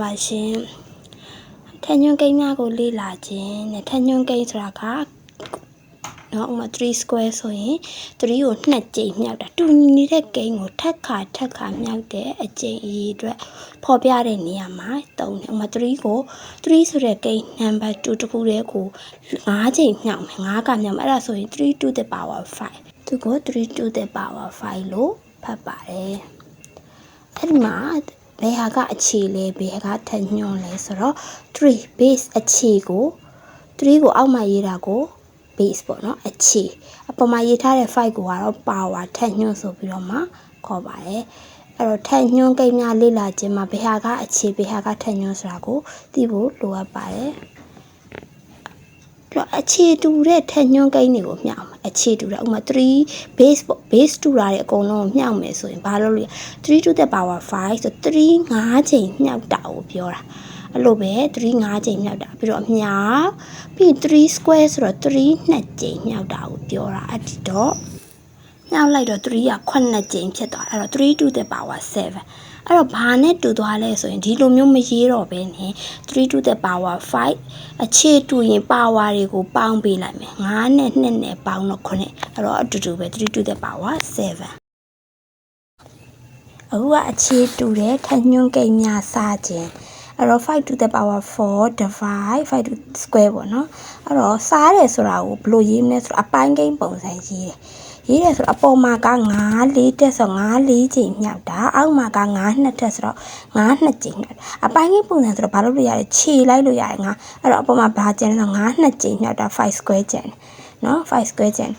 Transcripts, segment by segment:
ပါရှင်ထညွန်းကိန်းများကိုလေ့လာခြင်းနဲ့ထညွန်းကိန်းဆိုတာကနော်ဥပမာ3 square ဆိုရင်3ကိုနှစ်ကြိမ်မြောက်တာတူညီနေတဲ့ကိန်းကိုထပ်ခါထပ်ခါမြောက်တဲ့အကြိမ်အရေအတွက်ဖော်ပြတဲ့နေရာမှာတုံးတယ်ဥပမာ3ကို3ဆိုတဲ့ကိန်း number 2တစ်ခုတည်းကို5ကြိမ်မြောက်မယ်5ကမြောက်မယ်အဲ့ဒါဆိုရင်3 to the power 5သူကို3 to the power 5လို့ဖတ်ပါတယ်အဲ့ဒီမှာ ဘယ်ဟာကအခြေလဲဘယ်ဟာကထညွန့်လဲဆိုတော့3 base အခြေကို3ကိုအောက်မှာရေးတာကို base ပေါ့နော်အခြေအပေါ်မှာရေးထားတဲ့5ကိုကတော့ power ထညွန့်ဆိုပြီးတော့မှခေါ်ပါတယ်အဲ့တော့ထညွန့်ကိန်းများလေ့လာခြင်းမှာဘယ်ဟာကအခြေဘယ်ဟာကထညွန့်ဆိုတာကိုသိဖို့လိုအပ်ပါတယ်တော့အခြေတူတဲ့ထညွန့်ကိန်းတွေကိုမျှအောင် အခြေတူတာဥပမာ3 base ပေါ့ base တူတာတွေအကုန်လုံးကိုမျှအောင်မယ်ဆိုရင်ဘာလို့လဲ3 to the power 5ဆို3 5ချိန်မျှောက်တာကိုပြောတာအဲ့လိုပဲ3 5ချိန်မြောက်တာပြီးတော့အမြောက်ပြီး3 square ဆိုတော့3နှစ်ချိန်မြောက်တာကိုပြောတာအဲ့ဒီတော့မြောက်လိုက်တော့3က9ချိန်ဖြစ်သွားအဲ့တော့3 to the power 7 အဲ့တော့ဘာနဲ့တူသွားလဲဆိုရင်ဒီလိုမျိုးမရေးတော့ဘဲနဲ့3 to the power 5အခြေတူရင် power တွေကိုပေါင်းပေးလိုက်မယ်9နဲ့2နဲ့ပေါင်းတော့9အဲ့တော့အတူတူပဲ3 to the power 7အခုကအခြေတူတဲ့ထညွန်းကိန်းများစားခြင်းအဲ့တော့5 to the power 4 divide 5 to square ပေါ့နော်အဲ့တော့စားတယ်ဆိုတာကိုဘယ်လိုရေးမလဲဆိုတော့အပိုင်းကိန်းပုံစံရေးတယ် ရေးတယ်ဆိုတော့အပေါ်မှာက9 4တက်ဆို9 4ချိန်မြောက်တာအောက်မှာက9နှစ်တက်ဆိုတော့9နှစ်ချိန်မြောက်အပိုင်းကိန်းပုံစံဆိုတော့ဘာလို့လို့ရလဲခြေလိုက်လို့ရတယ်ငါအဲ့တော့အပေါ်မှာဘာကျန်လဲဆို9နှစ်ချိန်မြောက်တာ5 square ကျန်နော်5 square ကျန်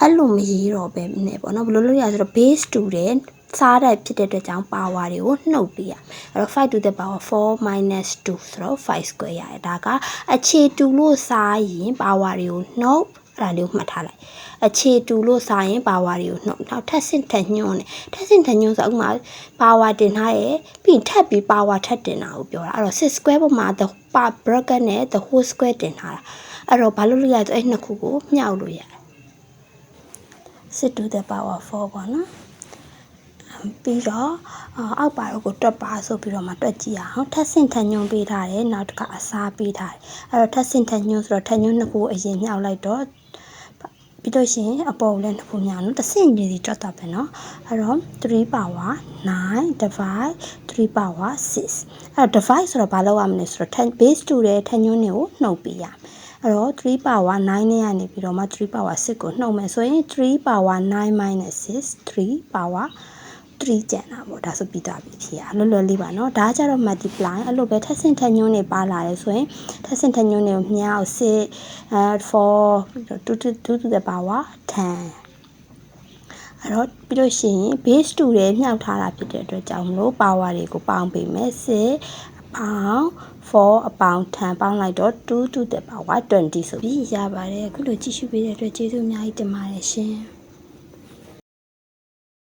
အဲ့လိုမရေးတော့ပဲနဲ့ပေါ့နော်ဘယ်လိုလုပ်ရလဲဆိုတော့ base တူတယ်စားတဲ့ဖြစ်တဲ့အတွက်ကြောင့် power တွေကိုနှုတ်ပေးရအဲ့တော့5 to the power 4 minus 2ဆိုတော့5 square ရတယ်ဒါကအခြေတူလို့စားရင် power တွေကိုနှုတ် အဲ့ဒါလေးကိုမှတ်ထားလိုက်အခြေတူလို့စားရင် power တွေကိုနှုတ်နောက်ထပ်ဆင့်ထက်ညွှန်းတယ်ထပ်ဆင့်ထက်ညွှန်းဆိုဥမာ power တင်ထားရယ်ပြီးထပ်ပြီး power ထပ်တင်တာကိုပြောတာအဲ့တော့6 square ပေါ်မှာ the bracket နဲ့ the whole square တင်ထားတာအဲ့တော့ဘာလို့လို့ရလဲအဲ့နှစ်ခုကိုမျှောက်လို့ရတယ်6 to the power 4ပေါ့နော် ပြီးတော့အောက်ပါတော့ကိုတွက်ပါဆိုပြီးတော့မှတွက်ကြည့်ရအောင်ထပ်ဆင့်ထပ်ညွှန်းပေးထားတယ်နောက်တစ်ခါအစားပေးထားတယ်အဲ့တော့ထပ်ဆင့်ထပ်ညွှန်းဆိုတော့ထပ်ညွှန်းနှစ်ခုအရင်မြောက်လိုက်တော့ပြီးတော့ရှင်အပေါ်လည်းနှစ်ခုမြောက်နော်တစ်ဆင့်ကြီးစီတွက်တော့ပဲနော်အဲ့တော့3 power 9 divide 3 power 6အဲ့တော့ divide ဆိုတော့ဘာလုပ်ရမလဲဆိုတော့ base 2တဲ့ထပ်ညွှန်းတွေကိုနှုတ်ပေးရအောင်အဲ့တော့3 power 9နဲ့ကနေပြီးတော့မှ3 power 6ကိုနှုတ်မယ်ဆိုရင်3 power 9 6 3 power 3ကျန်တာပေါ့ဒါဆိုပြီးသွားပြီဖြစ်ရလွယ်လွယ်လေးပါနော်ဒါကြတော့ multiply အဲ့လိုပဲထပ်ဆင့်ထက်ညွန်းနေပါလာတယ်ဆိုရင်ထပ်ဆင့်ထက်ညွန်းနေကိုမြင်အောင်6 4 2 to the power 10အဲ့တော့ပြီးလို့ရှိရင် base 2တွေမြှောက်ထားတာဖြစ်တဲ့အတွက်ကြောင့်မလို့ power တွေကိုပေါင်းပေးမယ်6အပေါင်း4အပေါင်း10ပေါင်းလိုက်တော့2 to the power 20ဆိုပြီးရပါတယ်အခုလိုကြည့်ရှုပေးတဲ့အတွက်ကျေးဇူးအများကြီးတင်ပါတယ်ရှင်